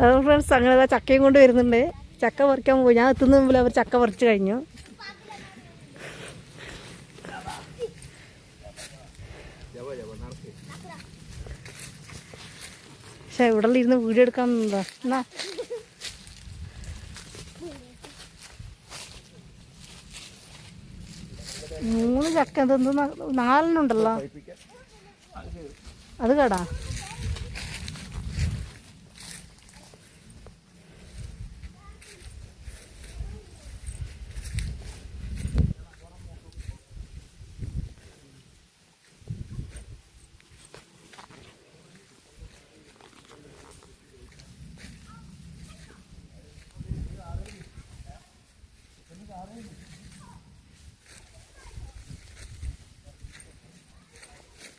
അപ്പോൾ ഫ്രണ്ട്സ് അങ്ങനെ ചക്കയും കൊണ്ട് വരുന്നുണ്ട്. ചക്ക പറിക്കാൻ പോയി. ഞാൻ എത്തുന്ന മുമ്പിൽ അവർ ചക്ക പറിച്ചു കഴിഞ്ഞു. പക്ഷെ ഇവിടെ ഇരുന്ന് വീഡിയോ എടുക്കാൻ എന്നാ? മൂന്ന് ചക്ക എന്തെന്ന് നാലെണ്ണുണ്ടല്ലോ അത് കേടാ.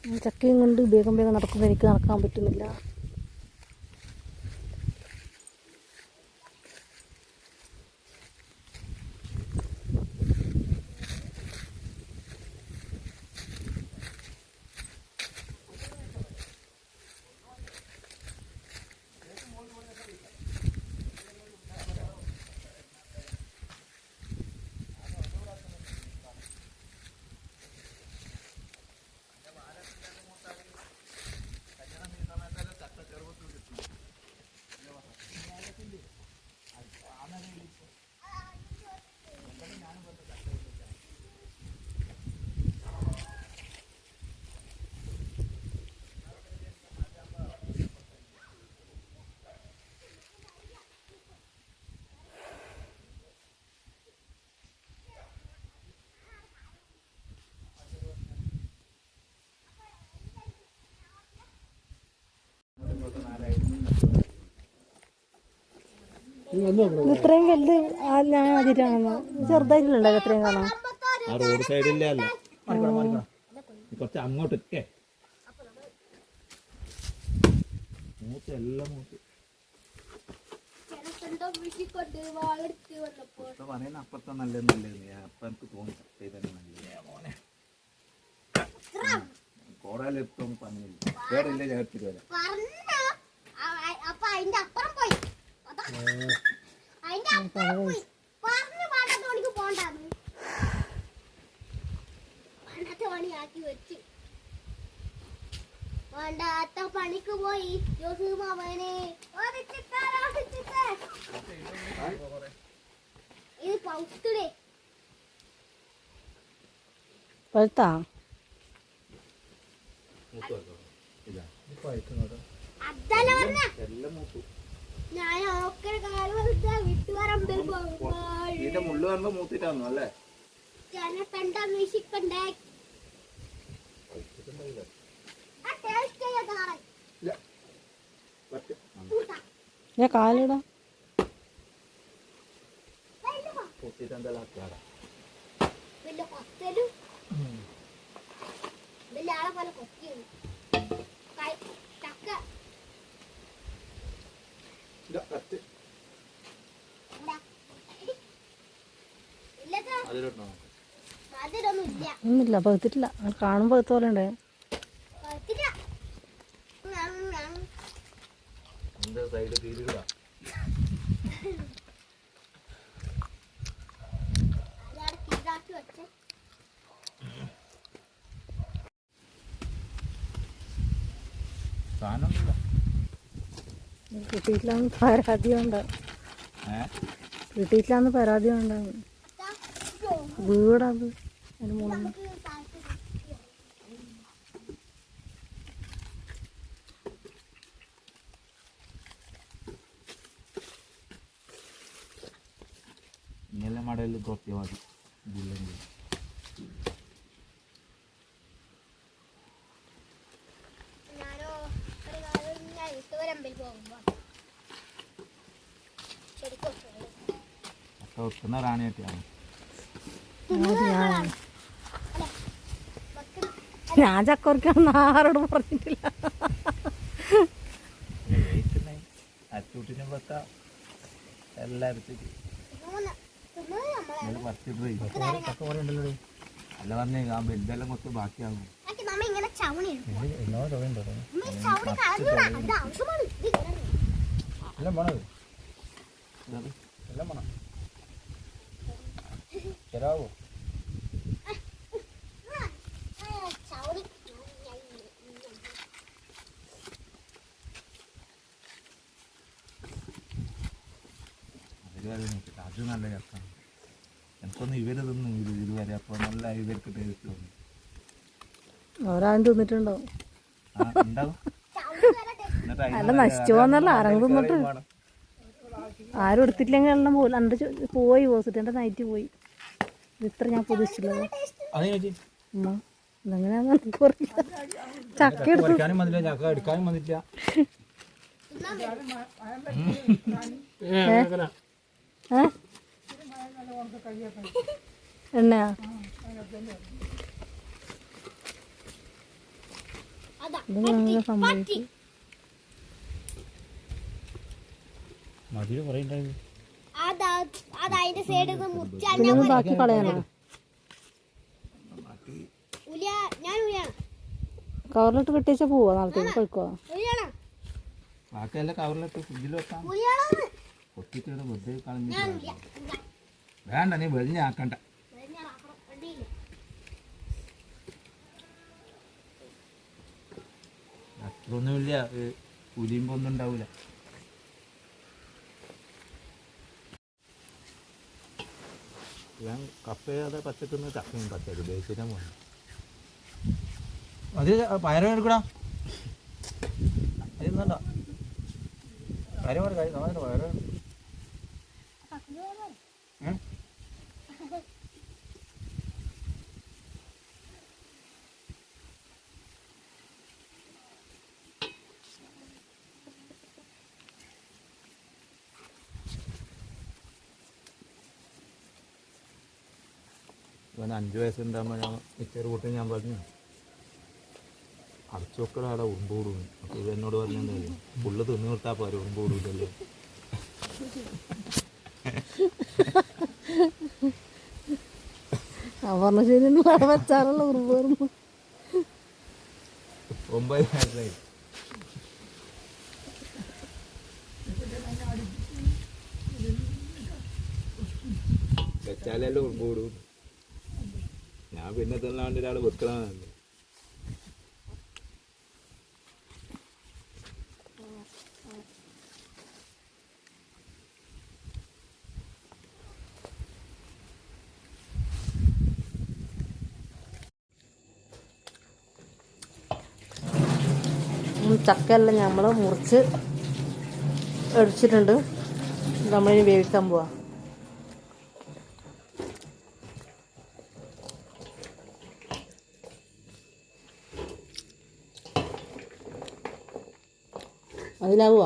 ചക്കയും കൊണ്ട് വേഗം വേഗം നടക്കുമ്പോൾ എനിക്ക് നടക്കാൻ പറ്റുന്നില്ല ഇത് ഇത്രയും വലുത് ആ ഞാൻ ആദ്യമായിട്ടാണ് ചെറുതായിട്ടുണ്ടാവും ഇത്രയും കാണാൻ. ആ റോഡ് സൈഡിലെ അല്ല കുറച്ച് അങ്ങോട്ട് ഒക്കെ മൂത്ത് എല്ലാം മൂത്ത്. പറയുന്ന അപ്പുറത്തെ നല്ല നല്ലത് അപ്പൊ എനിക്ക് തോന്നി ഇതന്നെ നല്ലത് മോനെ കോടാലെത്തും പന്നില്ല കേടില്ല ചേർത്തിട്ട് വരാം. പറഞ്ഞ. അപ്പൊ അതിന്റെ അപ്പുറം പോയി. വേണ്ടാത്ത പണിക്ക് പോയി ജോസ് മാമനെ. ഇത് പൗത്തുടേ പഴുത്താ? അതല്ല പറഞ്ഞ. എല്ലാം മൂത്തു. ഇതിന്റെ മുള്ളു വരുമ്പോ മൂത്തിട്ടാന്നു അല്ലേ? ജനത്തണ്ട വീശിക്കണ്ടേ? ആ ഒന്നുമില്ല പകുത്തിട്ടില്ല കാണുമ്പോൾ പകുത്ത പോലെ ഉണ്ട് കൊത്തില്ല കിട്ടിയിട്ടില്ലാന്ന് പരാതി ഉണ്ട് ഏഹ് കിട്ടിയിട്ടില്ലാന്ന് പരാതി ഉണ്ടാവും വീടത് അതിന് മുകളിൽ നമുക്ക് താല്പര്യം ഇങ്ങനെ മടയിൽ തൊട്ടിയാൽ മതി ഇതില്ലെങ്കിൽ ഞാനോ ഒരു കാലം ഞാൻ വിട്ടുവരമ്പിൽ പോകുമ്പോ ശരിക്കും വെക്കുന്ന റാണിയൊക്കെയാണ് ഞാൻ ചക്കോർക്കാന്ന് ആരോടും പറഞ്ഞിട്ടില്ല. അച്ചൂട്ടിനും വെക്ക. എല്ലാരും അല്ല പറഞ്ഞേ ആ ബെല്ലെല്ലാം കൊത്ത് ബാക്കിയാകും എല്ലാം നമ്മ എല്ലാം ചവണി എടുക്കും. നമ്മ ഈ ചവണി കളഞ്ഞൂടാ. അത് ആവശ്യമാണ്. ഇത് ഇങ്ങനെ എല്ലാം വേണത് എല്ലാം വേണം ചവടി അത് നല്ല ചക്കാണ് എനിക്കൊന്ന് ഇവർ തിന്നു ഇത് ഇതുവരെ അപ്പോൾ നല്ല ഇവർക്ക് ടേസ്റ്റ് തോന്നി. അവരാരും തിന്നിട്ടുണ്ടോ അല്ല നശിച്ചു പോന്നല്ല ആരും തിന്നിട്ട്. ആരും എടുത്തിട്ടില്ലെങ്കിൽ എല്ലാം പോലും എന്റെ പോയി പോസിട്ട് എന്റെ നൈറ്റ് പോയി. ഇത്ര ഞാൻ പ്രതീക്ഷിച്ചില്ല ചക്ക എടുക്കാനും വന്നില്ല സംഭവിച്ചു മതിയോ കുറേ പിന്നെ ബാക്കി കളയാനാ കവറിലിട്ട് കെട്ടിച്ച പോവാ നാളത്തേക്ക് ഉലിയാണോ ബാക്കിയെല്ലാം കവറിലിട്ട് ഫ്രിഡ്ജിൽ വെക്കാം പൊട്ടിച്ചിട്ട് വെറുതെ കളഞ്ഞു. വേണ്ട നീ വെളിഞ്ഞാക്കണ്ട അത്രയൊന്നുമില്ല ഉലിയുമ്പോ ഒന്നും ഉണ്ടാവില്ല ഞാൻ കപ്പയാതെ പച്ചക്കുന്ന ചക്കയും പച്ചക്ക് ബേസിനെ പോകണം അത് പയറും എടുക്കടാ. അതിന്നണ്ട കാര്യം പയറ് ഇവൻ അഞ്ച് വയസ്സുണ്ടാകുമ്പോൾ ഞാൻ മിച്ചറ് കൂട്ടി ഞാൻ പറഞ്ഞു അടച്ചൊക്കെ ആടെ അവിടെ ഉറുമ്പൂടും അപ്പോൾ ഇവ എന്നോട് പറഞ്ഞെന്താ ഫുള്ള് തിന്നു നിർത്താൻ പോരെ ഉറുമ്പൂടില്ലല്ലോ ആ പറഞ്ഞ അവിടെ ഉറുമ്പ് ഒമ്പത് വയസ്സായി. വെച്ചാലല്ലേ ഉറുമ്പൂടും. ഞാൻ പിന്നെ തിന്നാണ്ട് ഒരാൾ ഉം, ചക്കയെല്ലാം നമ്മൾ മുറിച്ച് അടിച്ചിട്ടുണ്ട് നമ്മളിനി വേവിക്കാൻ പോവാ. അതിലാവുക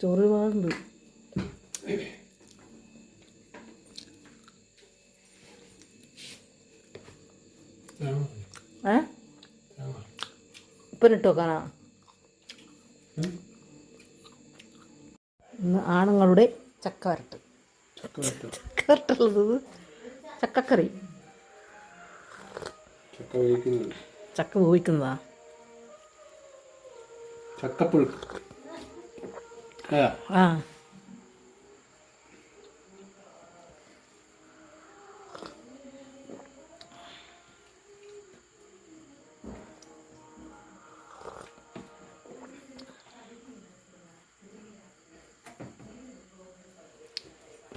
ചോറ് ഒരുപാടുണ്ട്. ഏ? ഇപ്പം ഇട്ട് വെക്കാനാ? ഇന്ന് ആണുങ്ങളുടെ ചക്ക വരട്ട്. ചക്ക വരട്ടുള്ളത് ചക്കക്കറി. ചക്ക ഉപയോഗിക്കുന്നതാ? ചക്കപ്പുഴുക്ക്. ആ.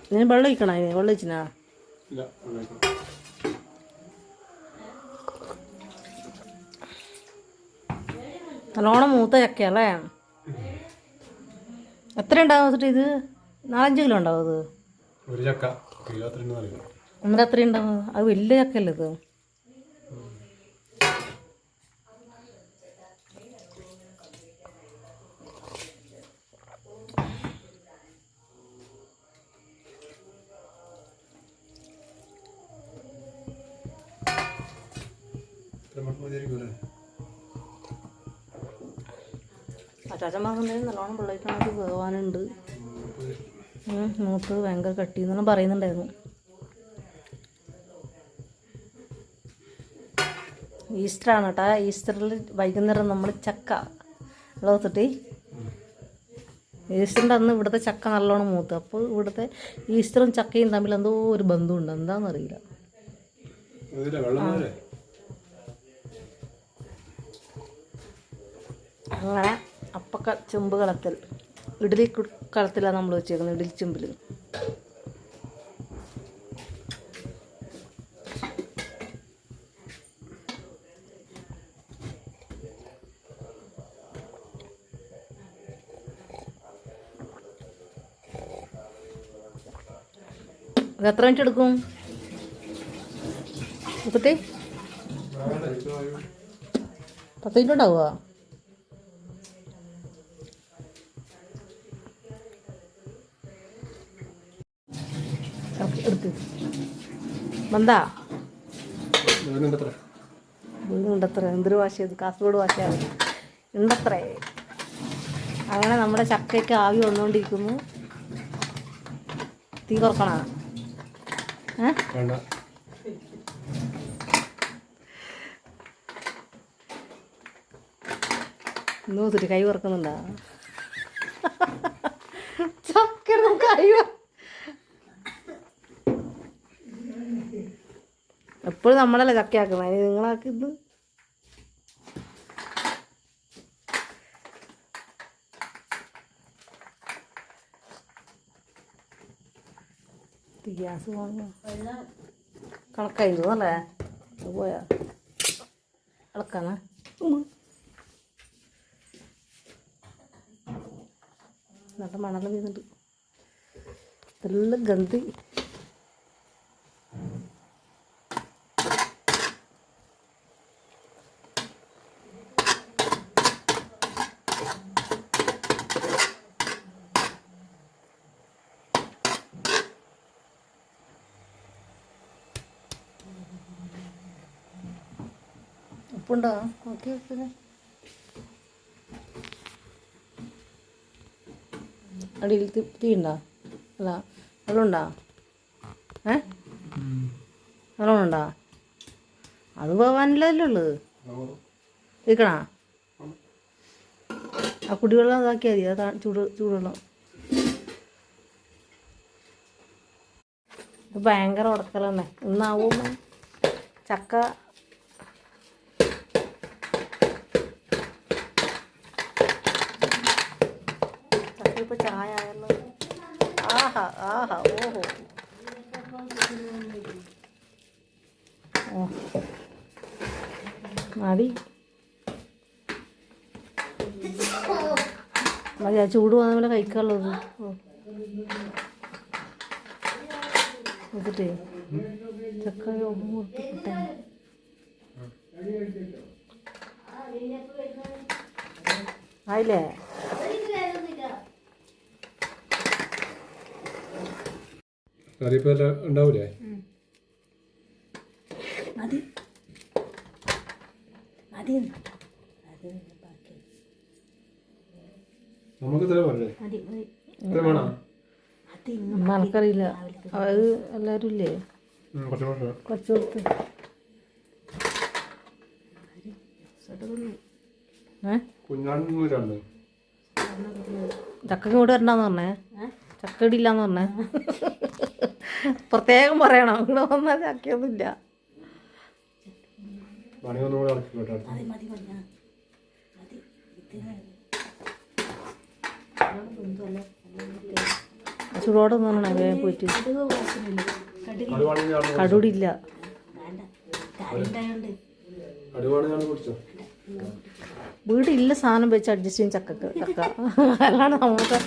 ഇതിന് വെള്ളം ഒഴിക്കണോ ഇതിന് വെള്ളം ഒഴിച്ചിനാ? നല്ലോണം മൂത്ത ചക്കയല്ലേ എത്ര ഉണ്ടാവും ഇത്? നാലഞ്ച് കിലോ ഉണ്ടാവും ഇത് ഒരു ചക്ക എന്നിട്ട് എത്ര ഉണ്ടാവും അത് വലിയ ചക്കയല്ലേ ഇത്? Pero más podría അച്ചാച്ചൻ പറഞ്ഞിട്ടുണ്ടെങ്കിൽ നല്ലോണം പിള്ളേക്കാണെങ്കിൽ വേവാനുണ്ട് മൂത്ത് ഭയങ്കര കട്ടി എന്നെല്ലാം പറയുന്നുണ്ടായിരുന്നു. ഈസ്റ്ററാണ് കേട്ടോ. ഈസ്റ്ററിൽ വൈകുന്നേരം നമ്മൾ ചക്ക വെള്ളത്തിട്ട് ഈസ്റ്ററിന്റെ അന്ന് ഇവിടുത്തെ ചക്ക നല്ലോണം മൂത്ത്. അപ്പോൾ ഇവിടുത്തെ ഈസ്റ്ററും ചക്കയും തമ്മിൽ എന്തോ ഒരു ബന്ധമുണ്ട്. എന്താണെന്നറിയില്ല അങ്ങനെ അപ്പക്ക ചെമ്പ് കളത്തിൽ ഇഡ്ഡലി കളത്തിലാണ് നമ്മൾ വെച്ചേക്കുന്നത് ഇഡലി ചെമ്പിൽ. ഇത് എത്ര മിനിറ്റ് എടുക്കും? പത്ത് മിനിറ്റ് ഉണ്ടാവുക ഞാനെന്തത്ര ഉണ്ടത്ര എന്തൊരു ഭാഷയത് കാസർഗോഡ് ഭാഷയാണ് ഉണ്ടത്രേ. അങ്ങനെ നമ്മുടെ ചക്കയ്ക്ക് ആവി വന്നുകൊണ്ടിരിക്കുന്നു തീ കുറക്കണ ഏ? കൈ ഇന്ന് ചക്ക കൈ വറക്കുന്നുണ്ടാ? ചക്കയുടെ കൈ എപ്പോഴും നമ്മളല്ലേ ചക്കയാക്കുന്നത്. ഇനി നിങ്ങളാക്കുന്നത് ഗ്യാസ് വാങ്ങുക കണക്കായി അല്ലേ? പോയാ. ഇളക്കാനാ ഉമ്മ. നല്ല മണൽ വീഴുന്നുണ്ട് നല്ല ഗന്ധി. ഉപ്പുണ്ടോ? നോക്കി വെക്കുന്നത് അടിയിൽ തീ ഉണ്ടോ അല്ല വെള്ളമുണ്ടോ? ഏ? വെള്ളം ഉണ്ടോ അത് പോവാനില്ലല്ലോ ഉള്ളത് ഇരിക്കണ? ആ കുടിവെള്ളം ഇതാക്കിയാൽ മതി. അത് ചൂട് ചൂടുവെള്ളം. ഇത് ഭയങ്കര ഉടക്കലെന്നെ ഇന്നാവും. ചക്ക. ചക്ക ഇപ്പൊ ചായ ആയല്ലോ. ആഹാ ആഹാ ഓഹോ. മതി. മതി ആ ചൂട് വന്ന പോലെ കഴിക്കാനുള്ളത്. ഓ എന്നിട്ടേ ചക്ക മുറിപ്പിട്ടെ ആയില്ലേ? ഉണ്ടാവൂലേ? മതി. മതി നമുക്ക് ഇത്ര പറഞ്ഞേ മതി മതി. ഇത്ര വേണം? മനക്കറിയില്ല അത് എല്ലാവരും ഇല്ലേ? കുറച്ച് കൊടുത്ത് ചക്ക ഇങ്ങോട്ട് വരണ്ടെന്ന് പറഞ്ഞേ? ചക്ക ഇടില്ലാന്ന് പറഞ്ഞേ? പ്രത്യേകം പറയണം. ഇവിടെ വന്നാൽ ചക്കയൊന്നുമില്ല പണി ഒന്നും കൂടെ ഇറക്കി കേട്ടോ ചൂടോടെ തോന്നണേ വേഗം പോയിട്ട് കടുടില്ല വീടില്ല സാധനം വെച്ച് അഡ്ജസ്റ്റ് ചെയ്യും ചക്കക്ക്. ചക്ക. അല്ലാണ്ട് നമുക്ക്